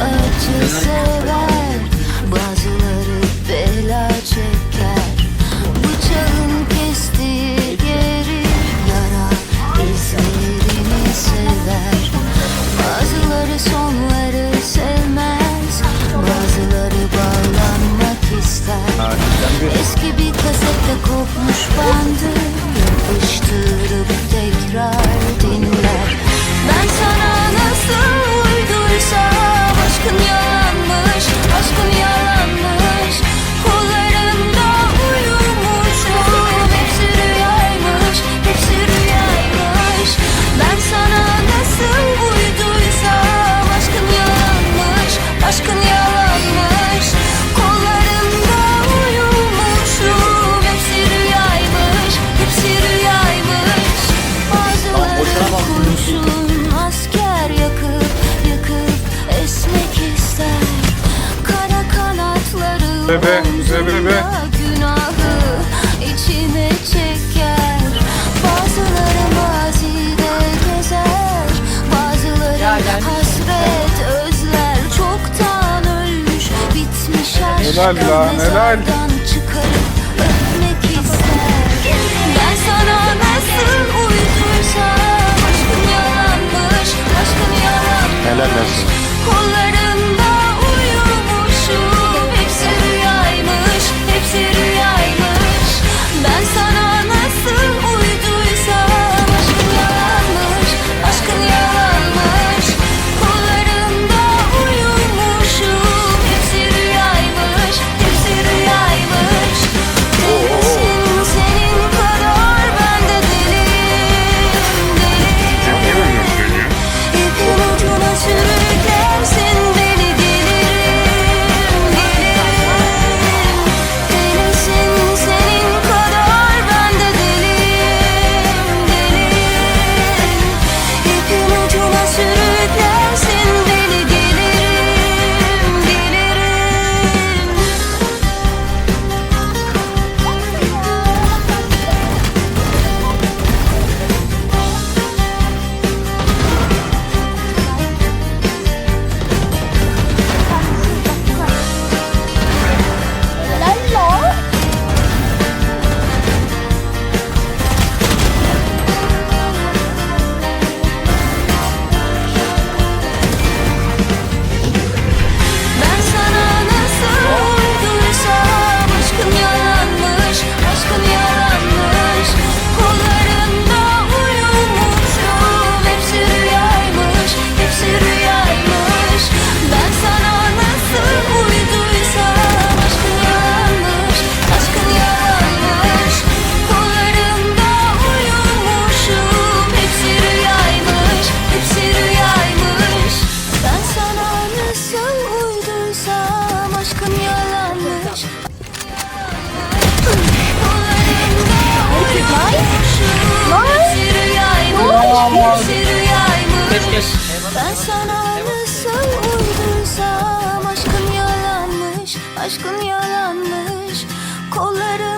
acı sever Bazıları bela çeker. Bıçağın kestiği yeri Yara izlerini sever. Bazıları sonları sevmez Bazıları bağlanmak ister. Eski bir kasette kopmuş bandı Yapıştırıp tekrar dinler Bebe, güzel bebe. günahı içine çeker Bazıları mazide gezer Bazıları hasret özler Çoktan ölmüş bitmiş aşkı Helal lan, helal. mezardan çıkarıp öpmek ister Ben sana nasıl uyduysam Aşkın yalanmış, aşkın yalanmış Helal olsun. Kollarında sana nasıl uyduysam Aşkın yalanmış, aşkın yalanmış. Kollarım